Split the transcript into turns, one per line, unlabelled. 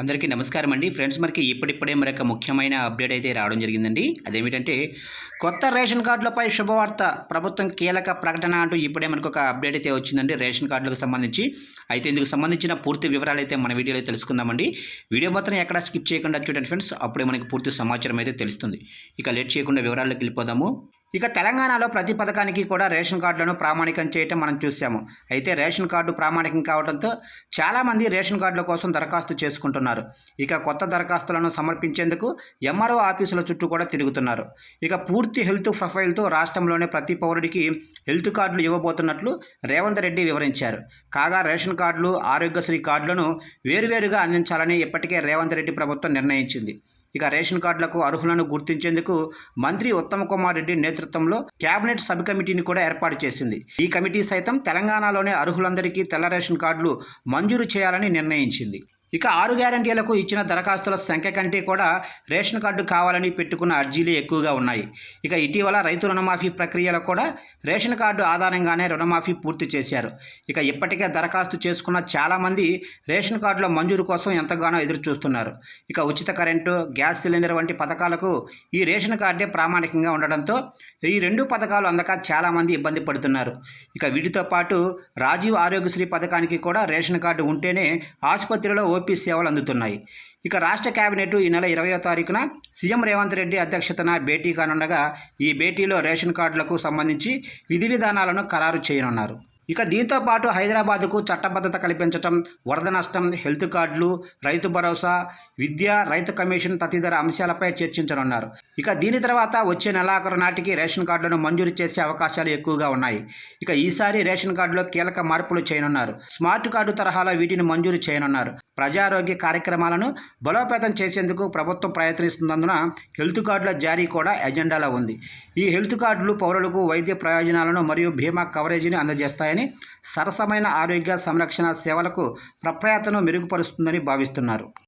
అందరికీ నమస్కారం అండి. ఫ్రెండ్స్ మనకి ఇప్పుడిప్పుడే మరొక ముఖ్యమైన అప్డేట్ అయితే రావడం జరిగిందండి. అదేమిటంటే కొత్త రేషన్ కార్డులపై శుభవార్త ప్రభుత్వం కీలక ప్రకటన అంటూ ఇప్పుడే మనకు ఒక అప్డేట్ అయితే వచ్చిందండి రేషన్ కార్డులకు సంబంధించి. అయితే ఇందుకు సంబంధించిన పూర్తి వివరాలు అయితే మన వీడియోలో తెలుసుకుందామండి. వీడియో మాత్రం ఎక్కడ స్కిప్ చేయకుండా చూడండి ఫ్రెండ్స్. అప్పుడే మనకి పూర్తి సమాచారం అయితే తెలుస్తుంది. ఇక లేట్ చేయకుండా వివరాల్లోకి వెళ్ళిపోదాము. ఇక తెలంగాణలో ప్రతి పథకానికి కూడా రేషన్ కార్డులను ప్రామాణికం చేయటం మనం చూసాము అయితే రేషన్ కార్డు ప్రామాణికం కావడంతో చాలామంది రేషన్ కార్డుల కోసం దరఖాస్తు చేసుకుంటున్నారు. ఇక కొత్త దరఖాస్తులను సమర్పించేందుకు ఎంఆర్ఓ ఆఫీసుల చుట్టూ కూడా తిరుగుతున్నారు. ఇక పూర్తి హెల్త్ ప్రొఫైల్తో రాష్ట్రంలోనే ప్రతి పౌరుడికి హెల్త్ కార్డులు ఇవ్వబోతున్నట్లు రేవంత్ రెడ్డి వివరించారు. కాగా రేషన్ కార్డులు ఆరోగ్యశ్రీ కార్డులను వేరువేరుగా అందించాలని ఇప్పటికే రేవంత్ రెడ్డి ప్రభుత్వం నిర్ణయించింది. ఇక రేషన్ కార్డులకు అర్హులను గుర్తించేందుకు మంత్రి ఉత్తమ్ కుమార్ రెడ్డి నేతృత్వంలో కేబినెట్ సబ్ కమిటీని కూడా ఏర్పాటు చేసింది. ఈ కమిటీ సైతం తెలంగాణలోని అర్హులందరికీ తెల్ల రేషన్ కార్డులు మంజూరు చేయాలని నిర్ణయించింది. ఇక ఆరు గ్యారంటీలకు ఇచ్చిన దరఖాస్తుల సంఖ్య కంటే కూడా రేషన్ కార్డు కావాలని పెట్టుకున్న అర్జీలు ఎక్కువగా ఉన్నాయి. ఇక ఇటీవల రైతు రుణమాఫీ ప్రక్రియలో కూడా రేషన్ కార్డు ఆధారంగానే రుణమాఫీ పూర్తి చేశారు. ఇక ఇప్పటికే దరఖాస్తు చేసుకున్న చాలామంది రేషన్ కార్డుల మంజూరు కోసం ఎంతగానో ఎదురు చూస్తున్నారు ఇక ఉచిత కరెంటు గ్యాస్ సిలిండర్ వంటి పథకాలకు ఈ రేషన్ కార్డే ప్రామాణికంగా ఉండడంతో ఈ రెండు పథకాలు అందక చాలామంది ఇబ్బంది పడుతున్నారు. ఇక వీటితో పాటు రాజీవ్ ఆరోగ్యశ్రీ పథకానికి కూడా రేషన్ కార్డు ఉంటేనే ఆసుపత్రిలో ఓపీ సేవలు అందుతున్నాయి. ఇక రాష్ట్ర కేబినెట్ ఈ నెల ఇరవయో తారీఖున సీఎం రేవంత్ రెడ్డి అధ్యక్షతన భేటీ కానుండగా ఈ భేటీలో రేషన్ కార్డులకు సంబంధించి విధి విధానాలను ఖరారు చేయనున్నారు. ఇక దీంతో పాటు హైదరాబాద్కు చట్టబద్ధత కల్పించటం వరద నష్టం హెల్త్ కార్డులు రైతు భరోసా విద్య రైతు కమిషన్ తదితర అంశాలపై చర్చించనున్నారు. ఇక దీని తర్వాత వచ్చే నెలాఖరు నాటికి రేషన్ కార్డులను మంజూరు చేసే అవకాశాలు ఎక్కువగా ఉన్నాయి. ఇక ఈసారి రేషన్ కార్డులో కీలక మార్పులు చేయనున్నారు. స్మార్ట్ కార్డు తరహాలో వీటిని మంజూరు చేయనున్నారు. ప్రజారోగ్య కార్యక్రమాలను బలోపేతం చేసేందుకు ప్రభుత్వం ప్రయత్నిస్తున్నందున హెల్త్ కార్డుల జారీ కూడా ఎజెండాలో ఉంది. ఈ హెల్త్ కార్డులు పౌరులకు వైద్య ప్రయోజనాలను మరియు బీమా కవరేజీని అందజేస్తాయని సరసమైన ఆరోగ్య సంరక్షణ సేవలకు ప్రప్రయతను మెరుగుపరుస్తుందని భావిస్తున్నారు.